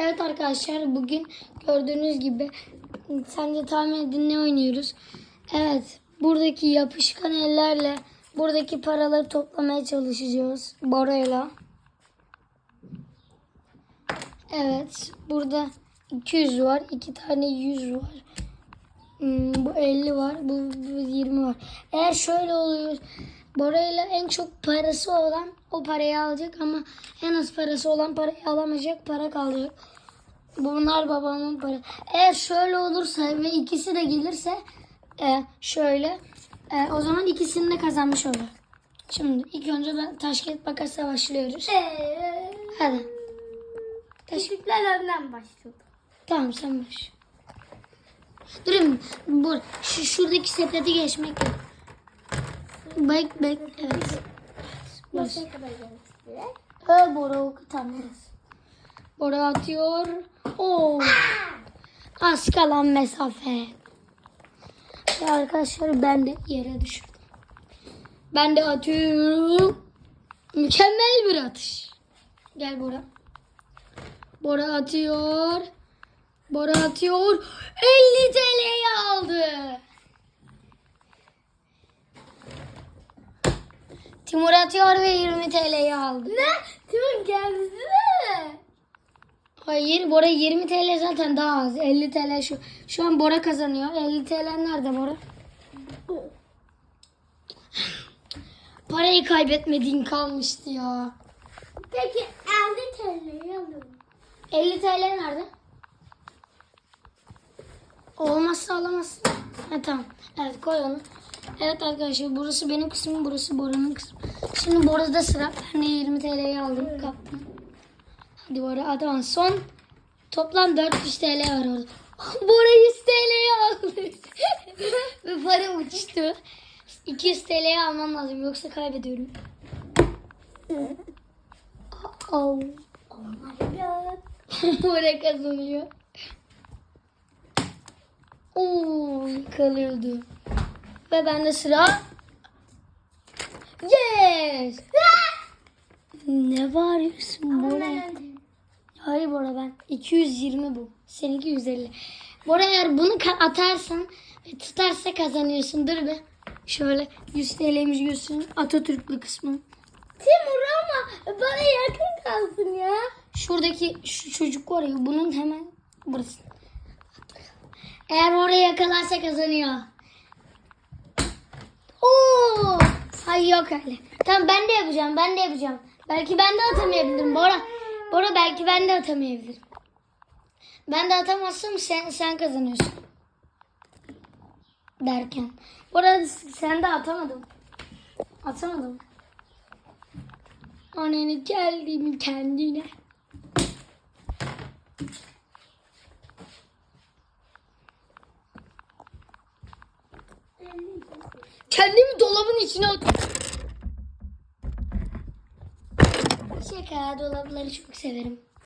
Evet arkadaşlar bugün gördüğünüz gibi sence tahmin edin ne oynuyoruz? Evet buradaki yapışkan ellerle buradaki paraları toplamaya çalışacağız Bora'yla. Evet burada 200 var. 2 tane 100 var. Hmm, bu 50 var. Bu, bu 20 var. Eğer şöyle oluyor. Bora'yla en çok parası olan o parayı alacak ama en az parası olan parayı alamayacak. Para kalacak. Bunlar babamın para. Eğer şöyle olursa ve ikisi de gelirse e, şöyle e, o zaman ikisini de kazanmış olur. Şimdi ilk önce ben taş kağıt makasla başlıyoruz. Eee, Hadi. Taş küçükler önden başladı. Tamam sen baş. Durun. Bu, şu, şuradaki sepeti geçmek yok. Bek bek. Evet. Başa kadar gelmişti. Ee, Bora o tamam. Bora atıyor. Oo. Az kalan mesafe. Ve arkadaşlar ben de yere düşürdüm. Ben de atıyorum. Mükemmel bir atış. Gel Bora. Bora atıyor. Bora atıyor. 50 TL'yi aldı. Timur atıyor ve 20 TL'yi aldı. Ne? Timur kendisi mi? Hayır Bora 20 TL zaten daha az. 50 TL şu. Şu an Bora kazanıyor. 50 TL nerede Bora? Parayı kaybetmediğin kalmıştı ya. Peki 50 TL'yi alıyorum. 50 TL nerede? Olmazsa alamazsın. Ha, tamam. Evet koy onu. Evet arkadaşlar burası benim kısmım, burası Bora'nın kısmı. Şimdi Bora'da sıra. Ben de 20 TL'yi aldım, kaptım. Hadi Bora adam son. Toplam 400 TL var orada. Bora 100 TL'yi aldı. Ve para uçtu. 200 TL'yi almam lazım yoksa kaybediyorum. Oh. Oh god. Bora kazanıyor. Oo yıkılıyordu. Ve bende sıra. Yes! ne bağırıyorsun Bora? Ben öndeyim. Hayır Bora ben 220 bu. Seninki 150. Bora eğer bunu atarsan ve tutarsa kazanıyorsun. Dur be. Şöyle 100 TL'miz görsün. Atatürklü kısmı. Timur ama bana yakın kalsın ya. Şuradaki şu çocuk var ya bunun hemen burası. Eğer oraya yakalarsa kazanıyor. Oo! Hayır yok öyle. Tamam ben de yapacağım. Ben de yapacağım. Belki ben de atamayabilirim. Bora. Bora belki ben de atamayabilirim. Ben de atamazsam sen sen kazanıyorsun. Derken. Bora sen de atamadın. Atamadım. Anneni geldim kendine. Kendimi dolabın içine attım. Şaka dolapları çok severim.